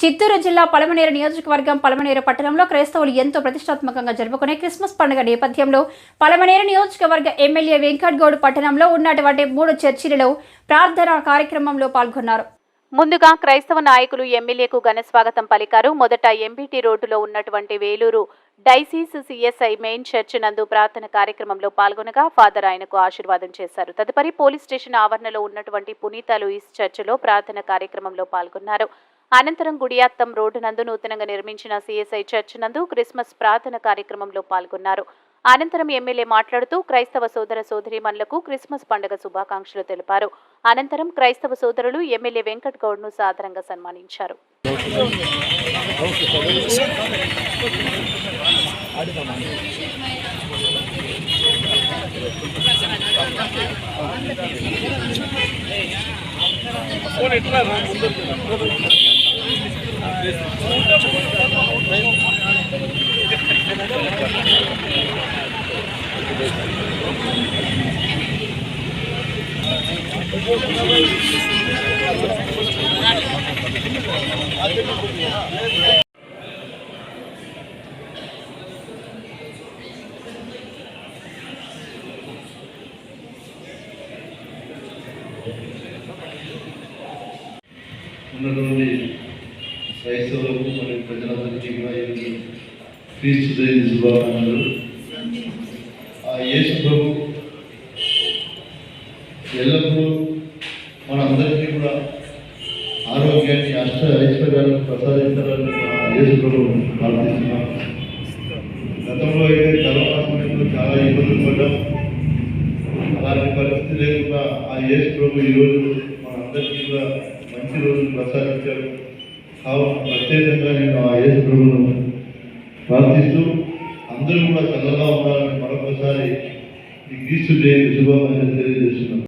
చిత్తూరు జిల్లా పలమనేరు నియోజకవర్గం పలమనేరు పట్టణంలో క్రైస్తవులు ఎంతో ప్రతిష్టాత్మకంగా జరుపుకునే క్రిస్మస్ పండుగ నేపథ్యంలో పలమనేరు నియోజకవర్గ ఎమ్మెల్యే వెంకట్ గౌడ్ పట్టణంలో ఉన్నటువంటి మూడు చర్చిలలో ప్రార్థనా కార్యక్రమంలో పాల్గొన్నారు. ముందుగా క్రైస్తవ నాయకులు ఎమ్మెల్యేకు ఘన స్వాగతం పలికారు. మొదట ఎంబీటీ రోడ్డులో ఉన్నటువంటి Vellore diocese CSI main church నందు ప్రార్థన కార్యక్రమంలో పాల్గొనగా ఫాదర్ ఆయనకు ఆశీర్వాదం చేశారు. తదుపరి పోలీస్ స్టేషన్ ఆవరణలో ఉన్నటువంటి పునీత లూయిస్ చర్చిలో ప్రార్థన కార్యక్రమంలో పాల్గొన్నారు. అనంతరం గుడియాత్తం రోడ్డు నందు నూతనంగా నిర్మించిన సిఎస్ఐ చర్చ్ నందు క్రిస్మస్ ప్రార్థన కార్యక్రమంలో పాల్గొన్నారు. అనంతరం ఎమ్మెల్యే మాట్లాడుతూ క్రైస్తవ సోదర సోదరిమణులకు క్రిస్మస్ పండుగ శుభాకాంక్షలు తెలిపారు. అనంతరం క్రైస్తవ సోదరులు ఎమ్మెల్యే వెంకట్ గౌడ్ను సాదరంగా సన్మానించారు. ఉన్నటువంటి క్రైస్తవులకు మరియు ప్రజలందరికీ కూడా క్రీస్తు జయంతి శుభాకాంక్షలు. ఆ యేసు ప్రభు ఎల్లప్పుడూ మనందరికీ కూడా ఆరోగ్యాన్ని అష్ట ఐశ్వర్యాలను ప్రసాదించాలని ఆ యేసు ప్రభు ప్రార్థిస్తున్నాం. గతంలో అయితే కరోనా సమయంలో చాలా ఇబ్బందులు పడ్డాం. అలాంటి పరిస్థితి లేకుండా ఆ యేసు ప్రభు ఈరోజు మనందరికీ కూడా మంచి రోజులు ప్రసాదించారు కావున ప్రత్యేకంగా నేను ఆ యేసు ప్రభువును ప్రార్థిస్తూ అందరూ కూడా చల్లగా ఉండాలని used to do as well as it is.